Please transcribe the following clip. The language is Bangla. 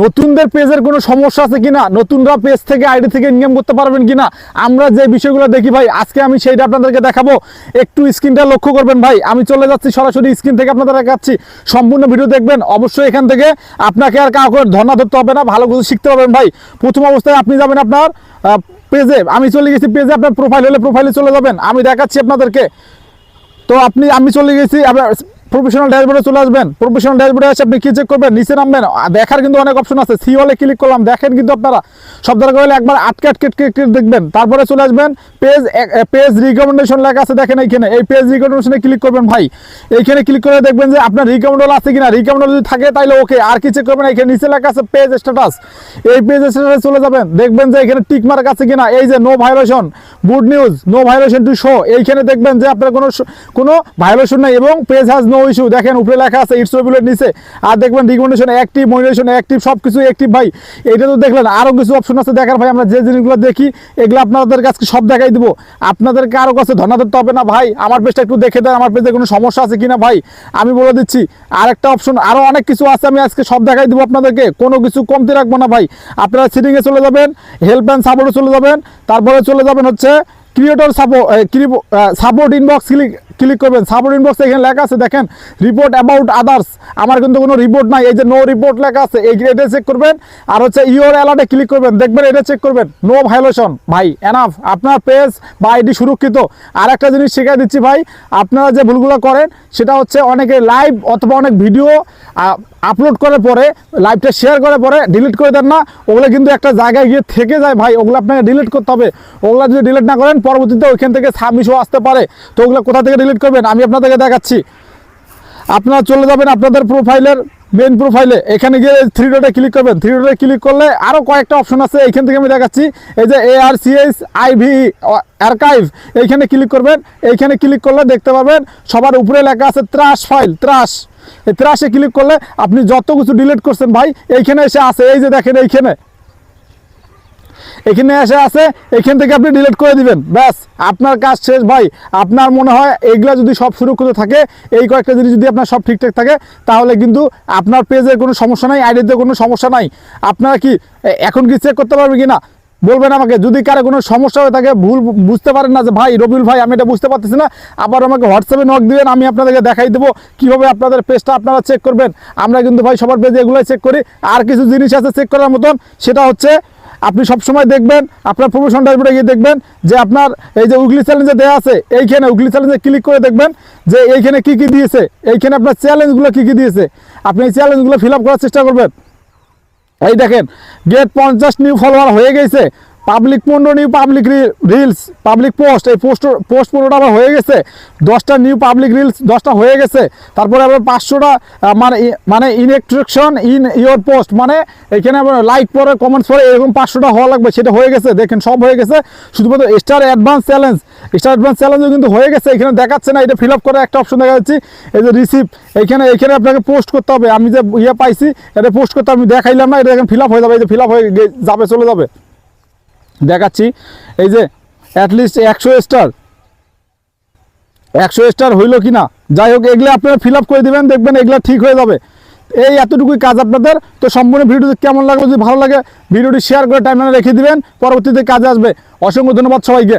নতুনদের পেজের কোনো সমস্যা আছে কিনা? নতুনরা পেজ থেকে, আইডি থেকে ইনকাম করতে পারবেন কিনা? আমরা যে বিষয়গুলো দেখি ভাই, আজকে আমি সেইটা আপনাদেরকে দেখাবো। একটু স্ক্রিনটা লক্ষ্য করবেন ভাই, আমি চলে যাচ্ছি সরাসরি স্ক্রিন থেকে আপনাদের দেখাচ্ছি। সম্পূর্ণ ভিডিও দেখবেন, অবশ্যই এখান থেকে আপনাকে আর কাউকে ধর্ণা ধরতে হবে না, ভালো কিছু শিখতে পারবেন ভাই। প্রথম অবস্থায় আপনি যাবেন আপনার পেজে, আমি চলে গেছি পেজে, আপনার প্রোফাইল হলে প্রোফাইলে চলে যাবেন। আমি দেখাচ্ছি আপনাদেরকে। তো আপনি, আমি চলে গেছি প্রফেশনাল ড্যাশবোর্ডে চলে আসবেন। প্রফেশনাল ড্যাশবোর্ডে এসে আপনি কি চেক করবেন? নিচে নামবেন। দেখার কিন্তু অনেক অপশন আছে। সি হলে ক্লিক করলাম। দেখেন কিন্তু আপনারা, সব দরকার হলে একবার আটকে আটকে দেখবেন। তারপরে চলে আসবেন। পেজ পেজ রিকমেন্ডেশন লেখা আছে দেখেন এইখানে। এই পেজ রিকমেন্ডেশনে ক্লিক করবেন ভাই। এইখানে ক্লিক করে দেখবেন যে আপনার রিকমেন্ডল আছে কিনা। রিকমেন্ডল যদি থাকে তাহলে ওকে আর কি চেক করবেন? এখানে নিচে লেখা আছে পেজ স্ট্যাটাস এই পেজ স্ট্যাটাসে চলে যাবেন। দেখবেন যে এখানে টিক মার্ক আছে কিনা। এই যে no violation good news no violation to show এইখানে দেখবেন যে আপনার কোনো কোনো ভাইলেশন নাই এবং পেজ হ্যাজ নো ইস্যু দেখেন, উপরে লেখা আছে ইটস রবিলের নিচে। আর দেখবেন রিকমেন্ডেশন অ্যাক্টিভ মনিটেশন অ্যাক্টিভ সব কিছু অ্যাক্টিভ ভাই এটা তো দেখলেন আরও কিছু অপশন আছে। দেখার ভাই, আমরা যে জিনিসগুলো দেখি, এগুলো আপনাদের কাছে সব দেখাই দেবো। আপনাদেরকে আরও কাছে ধর্ণা ধরতে হবে না ভাই, আমার পেজটা একটু দেখে দেন, আমার পেজে কোনো সমস্যা আছে কিনা ভাই, আমি বলে দিচ্ছি। আরেকটা অপশন আরও অনেক কিছু আছে, আমি আজকে সব দেখাই দেবো আপনাদেরকে। কোনো কিছু কমতি রাখব না ভাই। আপনারা সিটিংয়ে চলে যাবেন হেল্প অ্যান্ড সাপোর্টে চলে যাবেন। তারপরে চলে যাবেন হচ্ছে creator support support inbox click click করবেন। সাপোর্ট ইনবক্স এখানে লেখা আছে, দেখেন রিপোর্ট অ্যাবাউট আদার্স আমার কিন্তু কোনো রিপোর্ট নাই, এই যে নো রিপোর্ট লেখা আছে, এই এটা চেক করবেন। আর হচ্ছে ইওর অ্যালার্টে ক্লিক করবেন, দেখবেন এটা চেক করবেন। নো ভাইলেশন ভাই এনাফ আপনার পেজ বা আইডি সুরক্ষিত। আর একটা জিনিস শেখাই দিচ্ছি ভাই, আপনারা যে ভুলগুলো করেন, সেটা হচ্ছে অনেকে লাইভ অথবা অনেক ভিডিও আপলোড করার পরে লাইভটা শেয়ার করার পরে ডিলিট করে দেন না। ওগুলো কিন্তু একটা জায়গায় গিয়ে থেকে যায় ভাই, ওগুলো আপনাকে ডিলিট করতে হবে। ওগুলো যদি ডিলিট না করেন, পরবর্তীতে ওইখান থেকে সাবমিশও আসতে পারে। তো ওগুলো কোথা থেকে ডিলিট করবেন, আমি আপনাদেরকে দেখাচ্ছি। আপনারা চলে যাবেন আপনাদের প্রোফাইলের মেন প্রোফাইলে এখানে গিয়ে থ্রি ডটে ক্লিক করবেন। থ্রি ডটে ক্লিক করলে আরও কয়েকটা অপশন আছে, এইখান থেকে আমি দেখাচ্ছি। এই যে A R C S IV archive এইখানে ক্লিক করবেন। এইখানে ক্লিক করলে দেখতে পাবেন, সবার উপরে লেখা আছে ত্রাস ফাইল ত্রাস। এই ত্রাসে ক্লিক করলে আপনি যত কিছু ডিলিট করছেন ভাই, এইখানে এসে আছে। এই যে দেখেন এইখানে। এখানে এসে আছে, এখান থেকে আপনি ডিলিট করে দিবেন। ব্যাস, আপনার কাজ শেষ ভাই। আপনার মনে হয় এইগুলা যদি সব সুরক্ষিত থাকে, এই কয়েকটা জিনিস যদি আপনার সব ঠিকঠাক থাকে, তাহলে কিন্তু আপনার পেজের কোনো সমস্যা নাই আইডিতে কোনো সমস্যা নাই। আপনারা কি এখন কি চেক করতে পারবে কি না বলবেন আমাকে। যদি কারও কোনো সমস্যা হয়ে থাকে, ভুল বুঝতে পারেন না যে, ভাই, রবিউল ভাই, আমি এটা বুঝতে পারতেছি না। আবার আমাকে হোয়াটসঅ্যাপে নক দিবেন, আমি আপনাদেরকে দেখাই দেবো কীভাবে আপনাদের পেজটা আপনারা চেক করবেন। আমরা কিন্তু ভাই, সবার পেজে এগুলোই চেক করি। আর কিছু জিনিস আছে চেক করার মতন, সেটা হচ্ছে আপনি সবসময় দেখবেন, আপনার প্রমোশন ড্যাশবোর্ডে গিয়ে দেখবেন যে আপনার এই যে উগলি চ্যালেঞ্জে দেওয়া আছে, এইখানে উগলি চ্যালেঞ্জে ক্লিক করে দেখবেন যে এইখানে কি কি দিয়েছে, এইখানে আপনার চ্যালেঞ্জগুলো কি কি দিয়েছে। আপনি এই চ্যালেঞ্জগুলো ফিল করার চেষ্টা করবেন। এই দেখেন গেট পঞ্চাশ নিউ ফলোয়ার হয়ে গেছে। পাবলিক পনেরো new public reels public post এই পোস্ট পোস্ট পনেরোটা আবার হয়ে গেছে। দশটা নিউ পাবলিক রিলস দশটা হয়ে গেছে। তারপরে আবার পাঁচশোটা মানে মানে ইনস্ট্রাকশন ইন ইয়োর পোস্ট মানে এখানে আবার লাইক পরে কমেন্টস পরে, এরকম পাঁচশোটা হওয়া লাগবে, সেটা হয়ে গেছে। দেখেন, সব হয়ে গেছে। শুধুমাত্র star advance challenge star advance চ্যালেঞ্জও কিন্তু হয়ে গেছে, এখানে দেখাচ্ছে না, এটা ফিল আপ করে একটা অপশন দেখা যাচ্ছে। এই যে রিসিভ এখানে এখানে আপনাকে পোস্ট করতে হবে। আমি যে ইয়ে পাইছি, এটা পোস্ট করতে আমি দেখাইলাম না, এটা এখন ফিল আপ হয়ে যাবে, এই যে ফিল আপ হয়ে যাবে, চলে যাবে। দেখাচ্ছি। এই যে অ্যাটলিস্ট একশো স্টার একশো স্টার হইল কি না যাই হোক, এগুলো আপনারা ফিল আপ করে দেবেন, দেখবেন এগুলো ঠিক হয়ে যাবে। এই এতটুকুই কাজ আপনাদের। তো সম্পূর্ণ ভিডিওটি কেমন লাগবে যদি ভালো লাগে ভিডিওটি শেয়ার করে টাইমলাইনে রেখে দিবেন। পরবর্তীতে কাজে আসবে। অসংখ্য ধন্যবাদ সবাইকে।